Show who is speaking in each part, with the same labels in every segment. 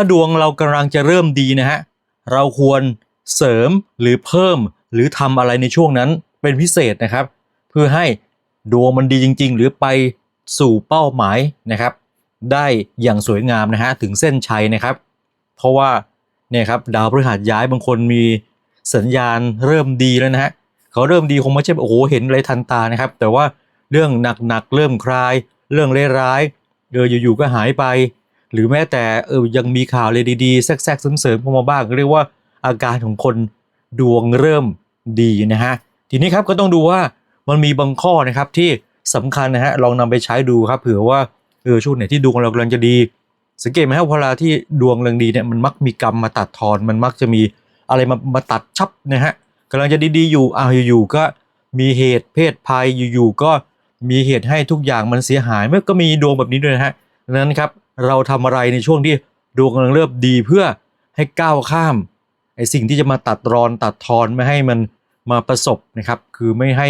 Speaker 1: ถ้าดวงเรากำลังจะเริ่มดีนะฮะ เราควรเสริมหรือเพิ่มหรือทำอะไรในช่วงนั้นเป็นพิเศษนะครับ เพื่อให้ดวงมันดีจริง ๆ หรือไปสู่เป้าหมายนะครับ ได้อย่างสวยงามนะฮะถึงเส้นชัยนะครับ เพราะว่าเนี่ยครับดาวพฤหัสย้ายบางคนมีสัญญาณเริ่มดีแล้วนะฮะเขาเริ่มดีคงไม่ใช่แบบโอ้โหเห็นอะไรทันตานะครับ แต่ว่าเรื่องหนักๆเริ่มคลาย เรื่องร้ายๆเอออยู่ๆก็หายไป หรือแม้แต่เออยังมีข่าวเลยดีๆแทรกๆเสริมๆเข้ามาบ้างเรียกว่าอาการของคนดวงเริ่มดีนะฮะทีนี้ครับก็ต้องดูว่ามันมีบางข้อนะครับที่สำคัญนะฮะลองนำไปใช้ดูครับเผื่อว่าเออช่วงไหนที่ดวงเรากำลังจะดี สังเกตไหมครับเวลาที่ดวงกำลังดีเนี่ยมันมักมีกรรมมาตัดทอน มันมักจะมีอะไรมามาตัดชับนะฮะกำลังจะดีๆอยู่อ้าวอยู่ๆก็มีเหตุเพศภัยอยู่ๆก็มีเหตุให้ทุกอย่างมันเสียหายเมื่อก็มีดวงแบบนี้ด้วยนะฮะ ดังนั้นครับเราทำอะไรในช่วงที่ดวงกำลังเริ่มดีเพื่อให้ก้าวข้ามไอ้สิ่งที่จะมาตัดรอนตัดทอนไม่ให้มันมาประสบนะครับคือไม่ให้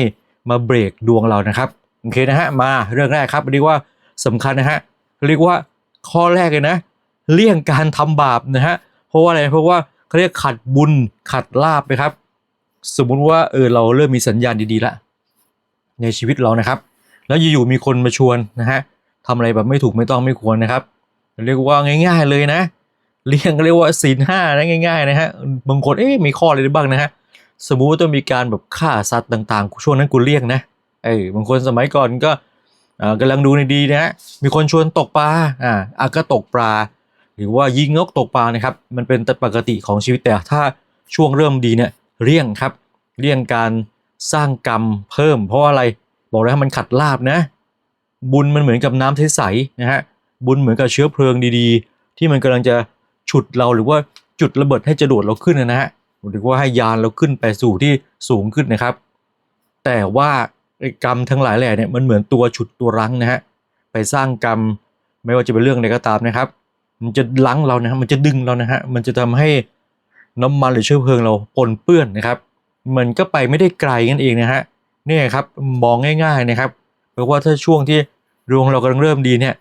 Speaker 1: มาเบรกดวงเรานะครับโอเคนะฮะมาเรื่องแรกครับเรียกว่าสำคัญนะฮะเรียกว่าข้อแรกเลยนะ เลี่ยงการทำบาปนะฮะเพราะว่าอะไรเพราะว่าเขาเรียกขัดบุญขัดลาบนะครับ สมมุติว่าเออเราเริ่มมีสัญญาณดีๆละในชีวิตเรานะครับ แล้วอยู่ๆมีคนมาชวนนะฮะ ทำอะไรแบบไม่ถูกไม่ต้องไม่ควรนะครับ เรียกว่าง่าย ๆเลยนะเลี่ยงเรียกว่าศีลห้านะง่ายๆนะฮะบางคนเอ๊ะมีข้ออะไรบ้างนะฮะสมมุติว่าต้องมีการแบบฆ่าสัตว์ต่างๆช่วงนั้นกูเลี่ยงนะเออบางคนสมัยก่อนก็อ่ากำลังดูในดีนะฮะมีคนชวนตกปลาอ่าอะก็ตกปลา หรือว่ายิงนกตกปลานะครับ มันเป็นปกติของชีวิตแต่ถ้าช่วงเริ่มดีเนี่ยเลี่ยงครับเลี่ยงการสร้างกรรมเพิ่ม เพราะว่าอะไรบอกแล้วมันขัดลาบนะ บุญมันเหมือนกับน้ำใสๆนะฮะบุญเหมือนกับเชื้อเพลิงดีๆ ที่มันกำลังจะฉุดเราหรือว่าจุดระเบิดให้จรวดเราขึ้นนะฮะหรือว่าให้ยานเราขึ้นไปสู่ที่สูงขึ้นนะครับ แต่ว่ากรรมทั้งหลายแหล่เนี่ยมันเหมือนตัวฉุดตัวรั้งนะฮะไปสร้างกรรมไม่ว่าจะเป็นเรื่องใดก็ตามนะครับ มันจะลังเรานะฮะมันจะดึงเรานะฮะมันจะทำให้น้ำมันหรือเชื้อเพลิงเราปนเปื้อนนะครับ มันก็ไปไม่ได้ไกลกันเองนะฮะนี่ครับมองง่าย ๆนะครับ ราะว่าถ้าช่วงที่ดวงเรากำลังเริ่มดีเนี่ย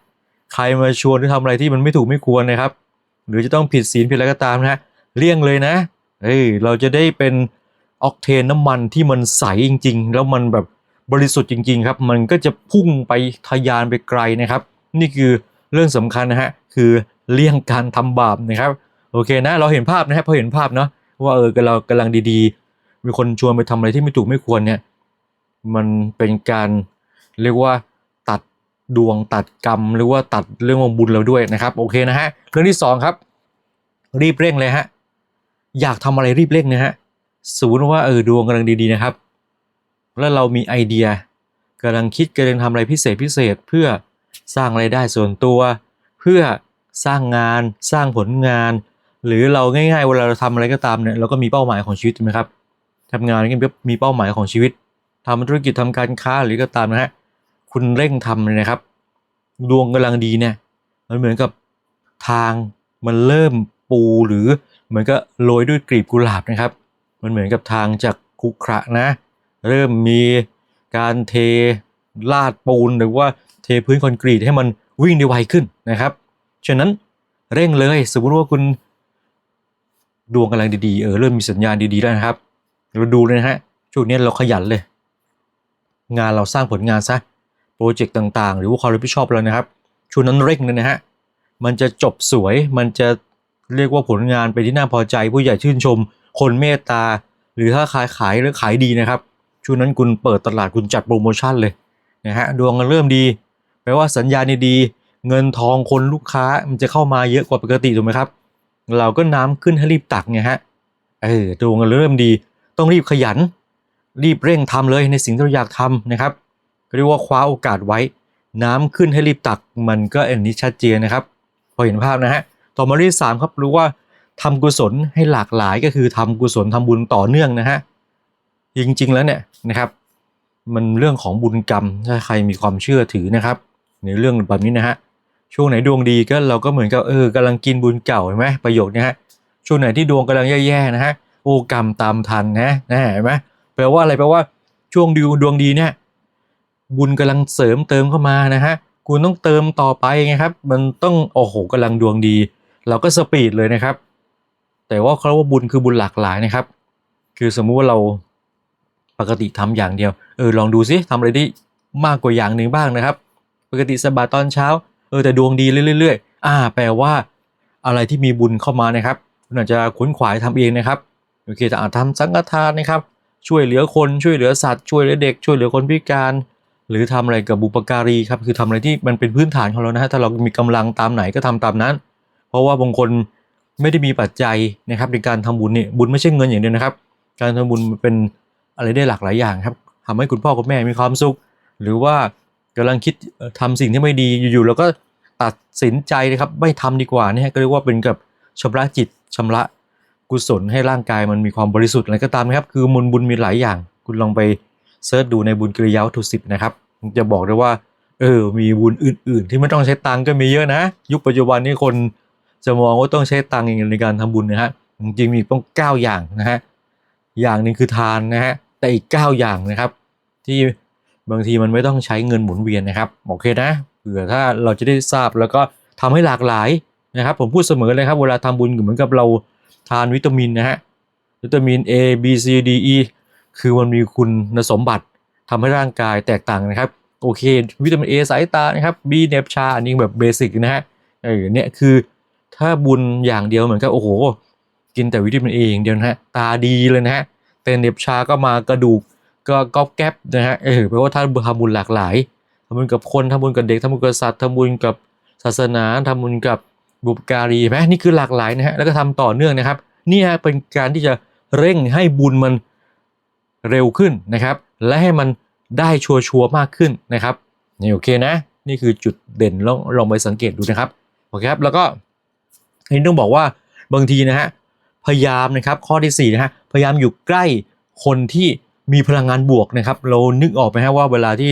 Speaker 1: ใครมาชวนหรือทำอะไรที่มันไม่ถูกไม่ควรนะครับ หรือจะต้องผิดศีลผิดอะไรก็ตามนะฮะเลี่ยงเลยนะเฮ้ยเราจะได้เป็นออกเทนน้ำมันที่มันใสจริง ๆ แล้วมันแบบบริสุทธิ์จริง ๆ ครับ มันก็จะพุ่งไปทะยานไปไกลนะครับ นี่คือเรื่องสำคัญนะฮะคือเลี่ยงการทำบาปนะครับ โอเคนะเราเห็นภาพนะฮะพอเห็นภาพเนาะว่าเออเรากำลังดีๆ มีคนชวนไปทำอะไรที่ไม่ถูกไม่ควรเนี่ย มันเป็นการ เรียกว่าตัดดวงตัดกรรม หรือว่าตัดเรื่องของบุญเราด้วยนะครับ โอเคนะฮะเรื่องที่สองครับ รีบเร่งเลยฮะอยากทำอะไรรีบเร่งนะฮะสมมติว่าเออดวงกำลังดีๆนะครับ แล้วเรามีไอเดียกำลังคิดกำลังทำอะไรพิเศษพิเศษเพื่อสร้างไรายได้ส่วนตัว เพื่อสร้างงานสร้างผลงาน หรือเราง่ายๆเวลาเราทำอะไรก็ตามเนี่ยเราก็มีเป้าหมายของชีวิตใช่ไหมครับทำงานก็มีเป้าหมายของชีวิตทำธุรกิจทำการค้าหรือก็ตามนะฮะ คุณเร่งทำเลยนะครับ ดวงกำลังดีเนี่ย มันเหมือนกับทางมันเริ่มปูหรือเหมือนกับโรยด้วยกลีบกุหลาบนะครับ มันเหมือนกับทางจากคุขระนะ เริ่มมีการเทลาดปูนหรือว่าเทพื้นคอนกรีตให้มันวิ่งได้ไวขึ้นนะครับ ฉะนั้นเร่งเลยสมมติว่าคุณดวงกำลังดีๆเออเริ่มมีสัญญาณดีๆแล้วนะครับ เราดูเลยนะฮะช่วงนี้เราขยันเลย งานเราสร้างผลงานซะ โปรเจกต์ต่างๆ หรือว่าความรับผิดชอบเรานะครับช่วงนั้นเร่งเลยนะฮะมันจะจบสวยมันจะเรียกว่าผลงานไปที่น่าพอใจ ผู้ใหญ่ชื่นชม คนเมตตา หรือถ้าขายขายหรือขายดีนะครับช่วงนั้นคุณเปิดตลาดคุณจัดโปรโมชั่นเลยนะฮะดวงมันเริ่มดีแปลว่าสัญญาณดีเงินทองคนลูกค้ามันจะเข้ามาเยอะกว่าปกติถูกไหมครับ เราก็น้ำขึ้นให้รีบตักไงฮะเออดวงมันเริ่มดี ต้องรีบขยัน รีบเร่งทำเลยในสิ่งที่เราอยากทำนะครับ เรียกว่าคว้าโอกาสไว้ น้ำขึ้นให้รีบตักมันก็อันนี้ชัดเจนนะครับ พอเห็นภาพนะฮะต่อมาที่สามครับรู้ว่าทำกุศลให้หลากหลายก็คือทำกุศลทำบุญต่อเนื่องนะฮะจริง ๆ แล้วเนี่ยนะครับ มันเรื่องของบุญกรรมถ้าใครมีความเชื่อถือนะครับ ในเรื่องแบบนี้นะฮะช่วงไหนดวงดีก็เราก็เหมือนกับเออกำลังกินบุญเก่าเห็นไหมประโยคนี้ฮะช่วงไหนที่ดวงกำลังแย่ๆนะฮะโอ้กรรมตามทันนะนะเห็นไหมแปลว่าอะไรแปลว่าช่วงดวงดวงดีเนี่ย บุญกำลังเสริมเติมเข้ามานะฮะคุณต้องเติมต่อไปไงครับ มันต้องโอ้โหกำลังดวงดี เราก็สปีดเลยนะครับ แต่ว่าเขาว่าบุญคือบุญหลากหลายนะครับ คือสมมุติว่าเราปกติทำอย่างเดียว เออลองดูซิทำอะไรได้มากกว่าอย่างหนึ่งบ้างนะครับ ปกติสบายตอนเช้า เออแต่ดวงดีเรื่อยๆอ่า แปลว่า อะไรที่มีบุญเข้ามานะครับคุณอาจจะขวนขวายทำเองนะครับโอเคจะอาจทำสังฆทานนะครับ ช่วยเหลือคนช่วยเหลือสัตว์ช่วยเหลือเด็กช่วยเหลือคนพิการ หรือทำอะไรกับบุปการีครับคือทำอะไรที่มันเป็นพื้นฐานของเรานะฮะถ้าเรามีกำลังตามไหนก็ทำตามนั้น เพราะว่าบางคนไม่ได้มีปัจจัยนะครับในการทำบุญเนี่ยบุญไม่ใช่เงินอย่างเดียวนะครับ การทำบุญมันเป็นอะไรได้หลากหลายอย่างครับทำให้คุณพ่อคุณแม่มีความสุข หรือว่ากำลังคิดเอ่อทำสิ่งที่ไม่ดีอยู่ๆแล้วก็ตัดสินใจนะครับไม่ทำดีกว่านี่ก็เรียกว่าเป็นกับชำระจิตชำระกุศลให้ร่างกายมันมีความบริสุทธิ์อะไรก็ตามนะครับ คือมุลบุญมีหลายอย่าง คุณลองไป เซิร์ชดูในบุญกิริยาวัตถุสิบนะครับ จะบอกได้ว่า เออ มีบุญอื่น ๆ ที่ไม่ต้องใช้ตังก็มีเยอะนะ ยุคปัจจุบันนี้คนจะมองว่าต้องใช้ตังค์ในการทำบุญนะฮะจริงมีต้องเก้าอย่างนะฮะอย่างหนึ่งคือทานนะฮะแต่อีกเก้าอย่างนะครับ ที่บางทีมันไม่ต้องใช้เงินหมุนเวียนนะครับโอเคนะเผื่อถ้าเราจะได้ทราบแล้วก็ทำให้หลากหลายนะครับ ผมพูดเสมอเลยครับ เวลาทำบุญเหมือนกับเราทานวิตามินนะฮะวิตามิน A B C D E คือมันมีคุณสมบัติทำให้ร่างกายแตกต่างนะครับ โอเค วิตามิน A สายตานะครับ B เนบชาอันนี้แบบเบสิกนะฮะเออเนี่ยคือถ้าบุญอย่างเดียวเหมือนกับโอ้โห กินแต่วิตามิน A อย่างเดียวนะฮะตาดีเลยนะฮะแต่เนบชาก็มากระดูกก็ก๊อบแก๊บนะฮะเออแปลว่าท่านทำบุญหลากหลายทำบุญกับคนทำบุญกับเด็กทำบุญกับสัตว์ทำบุญกับศาสนาทำบุญกับบุปการีไหมนี่คือหลากหลายนะฮะแล้วก็ทำต่อเนื่องนะครับนี่ฮะเป็นการที่จะเร่งให้บุญมัน เร็วขึ้นนะครับ และให้มันได้ชัวร์ๆมากขึ้นนะครับนี่โอเคนะ นี่คือจุดเด่นลองลองไปสังเกตดูนะครับโอเคครับแล้วก็อันนี้ต้องบอกว่าบางทีนะฮะพยายามนะครับข้อที่สี่นะฮะพยายามอยู่ใกล้คนที่มีพลังงานบวกนะครับ เรานึกออกไหมฮะว่าเวลาที่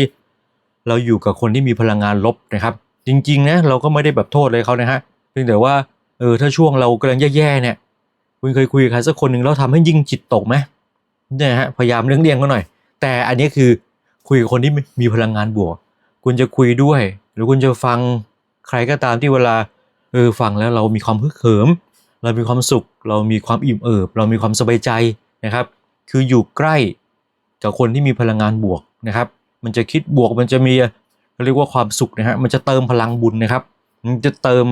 Speaker 1: เราอยู่กับคนที่มีพลังงานลบนะครับ จริงๆนะเราก็ไม่ได้แบบโทษเลยเขานะฮะเพียงแต่ว่าเออถ้าช่วงเรากำลังแย่ๆเนี่ยคุณเคยคุยกับใครสักคนหนึ่งแล้วทำให้ยิ่งจิตตกไหม เนี่ยฮะพยายามเลี่ยงๆเขาหน่อย แต่อันนี้คือคุยกับคนที่มีพลังงานบวก คุณจะคุยด้วย หรือคุณจะฟังใครก็ตามที่เวลาเออฟังแล้วเรามีความฮึกเหิม เรามีความสุข เรามีความอิ่มเอิบ เรามีความสบายใจนะครับ คืออยู่ใกล้กับคนที่มีพลังงานบวกนะครับ มันจะคิดบวกมันจะมีเขาเรียกว่าความสุขนะฮะมันจะเติมพลังบุญนะครับ มันจะเติม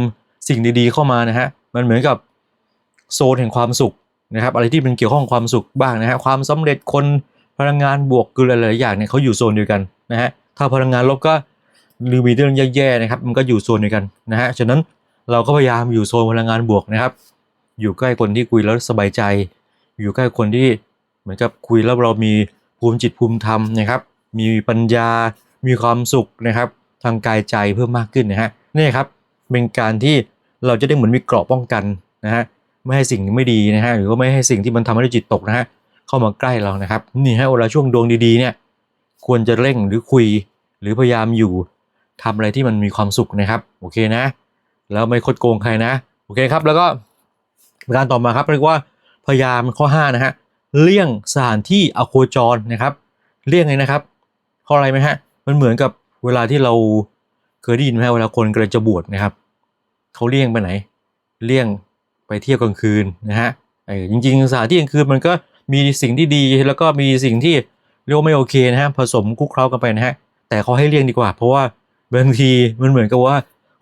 Speaker 1: สิ่งดีๆเข้ามานะฮะมันเหมือนกับโซนแห่งความสุข นะครับอะไรที่เป็นเกี่ยวข้องความสุขบ้างนะฮะความสำเร็จคนพลังงานบวกคือหลายๆอย่างเนี่ยเขาอยู่โซนเดียวกันนะฮะถ้าพลังงานลบก็หรือมีเรื่องแย่ๆนะครับมันก็อยู่โซนเดียวกันนะฮะฉะนั้นเราก็พยายามอยู่โซนพลังงานบวกนะครับ อยู่ใกล้คนที่คุยแล้วสบายใจ อยู่ใกล้คนที่เหมือนกับคุยแล้วเรามีภูมิจิตภูมิธรรมนะครับ มีปัญญา มีความสุขนะครับ ทางกายใจเพิ่มมากขึ้นนะฮะนี่ครับเป็นการที่เราจะได้เหมือนมีเกราะป้องกันนะฮะ ไม่ให้สิ่งไม่ดีนะฮะหรือว่าไม่ให้สิ่งที่มันทำให้เราจิตตกนะฮะเข้ามาใกล้เรานะครับ นี่ฮะเวลาช่วงดวงดีๆเนี่ยควรจะเร่งหรือคุยหรือพยายามอยู่ทำอะไรที่มันมีความสุขนะครับโอเคนะ แล้วไม่คดโกงใครนะโอเคครับ แล้วก็ประการต่อมาครับเรียกว่าพยายามข้อ5นะฮะเลี่ยงสถานที่อโคจรนะครับเลี่ยงไงนะครับเพราะอะไรไหมฮะมันเหมือนกับเวลาที่เราเคยได้ยินไหมฮะเวลาคนกำลังจะบวชนะครับเขาเลี่ยงไปไหน เลี่ยง ไปเที่ยวกลางคืนนะฮะจริงๆสถานที่กลางคืนมันก็มีสิ่งที่ดีแล้วก็มีสิ่งที่เรียกว่าไม่โอเคนะฮะผสมคุกเคล้ากันไปนะฮะแต่เขาให้เลี่ยงดีกว่า เพราะว่าบางทีมันเหมือนกับว่า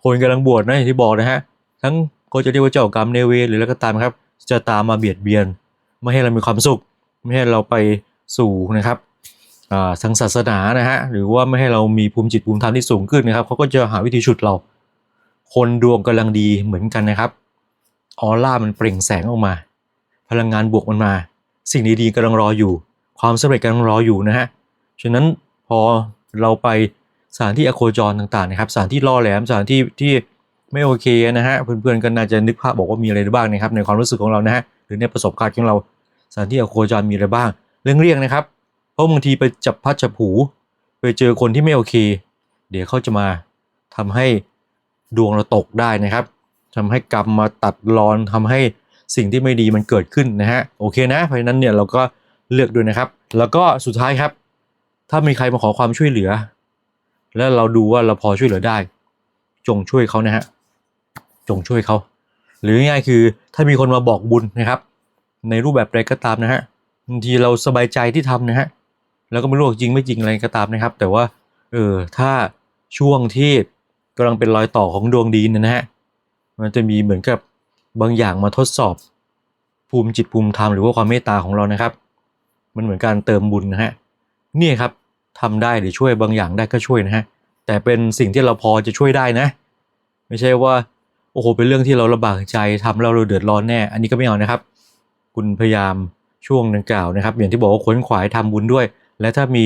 Speaker 1: คนกำลังบวชนะอย่างที่บอกนะฮะทั้งก็จะเรียกว่าเจ้ากรรมเนเวรหรืออะไรก็ตามครับ จะตามมาเบียดเบียน ไม่ให้เรามีความสุข ไม่ให้เราไปสู่นะครับทางศาสนานะฮะหรือว่าไม่ให้เรามีภูมิจิตภูมิธรรมที่สูงขึ้นนะครับเขาก็จะหาวิธีฉุดเรา คนดวงกำลังดีเหมือนกันนะครับ ออร่ามันเปล่งแสงออกมา พลังงานบวกมันมา สิ่งดีๆกำลังรออยู่ ความสำเร็จกำลังรออยู่นะฮะฉะนั้นพอเราไปสถานที่อโคจรต่างๆนะครับสถานที่ล่อแหลมสถานที่ที่ไม่โอเคนะฮะเพื่อนๆก็น่าจะนึกภาพบอกว่ามีอะไรบ้างนะครับในความรู้สึกของเรานะฮะหรือในประสบการณ์ของเราสถานที่อโคจรมีอะไรบ้าง เรื่องเรียงนะครับ เพราะบางทีไปจับพัดจับผูไปเจอคนที่ไม่โอเค เดี๋ยวเขาจะมาทำให้ดวงเราตกได้นะครับ ทำให้กรรมมาตัดรอนทำให้สิ่งที่ไม่ดีมันเกิดขึ้นนะฮะโอเคนะเพราะฉะนั้นเนี่ยเราก็เลือกด้วยนะครับ แล้วก็สุดท้ายครับ ถ้ามีใครมาขอความช่วยเหลือ แล้วเราดูว่าเราพอช่วยเหลือได้ จงช่วยเขานะฮะจงช่วยเขาหรือง่ายคือถ้ามีคนมาบอกบุญนะครับ ในรูปแบบใดก็ตามนะฮะบางทีเราสบายใจที่ทำนะฮะแล้วก็ไม่รู้จริงไม่จริงอะไรก็ตามนะครับ แต่ว่าเออถ้าช่วงที่กำลังเป็นรอยต่อของดวงดีนนะฮะ มันจะมีเหมือนกับบางอย่างมาทดสอบภูมิจิตภูมิธรรมหรือว่าความเมตตาของเรานะครับ มันเหมือนการเติมบุญนะฮะเนี่ยครับทำได้หรือช่วยบางอย่างได้ก็ช่วยนะฮะแต่เป็นสิ่งที่เราพอจะช่วยได้นะ ไม่ใช่ว่าโอ้โหเป็นเรื่องที่เราลำบากใจทำแล้วเราเดือดร้อนแน่ อันนี้ก็ไม่เอานะครับ คุณพยายามช่วงดังกล่าวนะครับ อย่างที่บอกว่าขวนขวายทำบุญด้วย และถ้ามี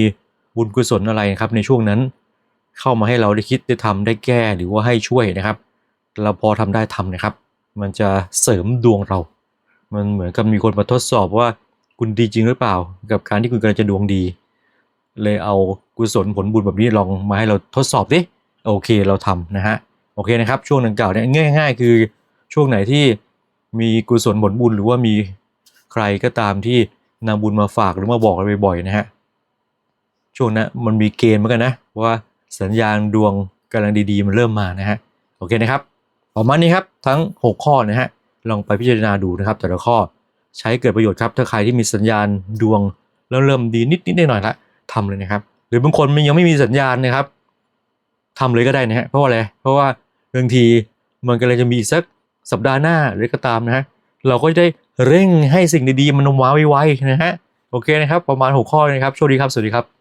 Speaker 1: บุญกุศลอะไรนะครับในช่วงนั้น เข้ามาให้เราได้คิดได้ทำได้แก้หรือว่าให้ช่วยนะครับ เราพอทำได้ทำนะครับ มันจะเสริมดวงเรา มันเหมือนกับมีคนมาทดสอบว่าคุณดีจริงหรือเปล่า กับการที่คุณกำลังจะดวงดี เลยเอากุศลผลบุญแบบนี้ลองมาให้เราทดสอบดิโอเคเราทำนะฮะโอเคนะครับ ช่วงดังกล่าวเนี่ยง่าย ๆ คือช่วงไหนที่มีกุศลผลบุญหรือว่ามีใครก็ตามที่นำบุญมาฝากหรือมาบอกเราบ่อยๆนะฮะช่วงนั้นมันมีเกณฑ์เหมือนกันนะว่าสัญญาณดวงกำลังดีๆ มันเริ่มมานะฮะโอเคนะครับ ประมาณนี้ครับทั้ง 6 ข้อนะฮะลองไปพิจารณาดูนะครับแต่ละข้อใช้เกิดประโยชน์ครับถ้าใครที่มีสัญญาณดวงแล้วเริ่มดีนิดๆหน่อยละทำเลยนะครับ หรือบางคนมันยังไม่มีสัญญาณนะครับทำเลยก็ได้นะฮะเพราะว่าอะไรเพราะว่าบางทีมันก็เลยจะมีสักสัปดาห์หน้าหรือก็ตามนะฮะเราก็จะได้เร่งให้สิ่งดีๆมันมาไวๆนะฮะโอเคนะครับ ประมาณ6ข้อนะครับโชคดีครับ สวัสดีครับ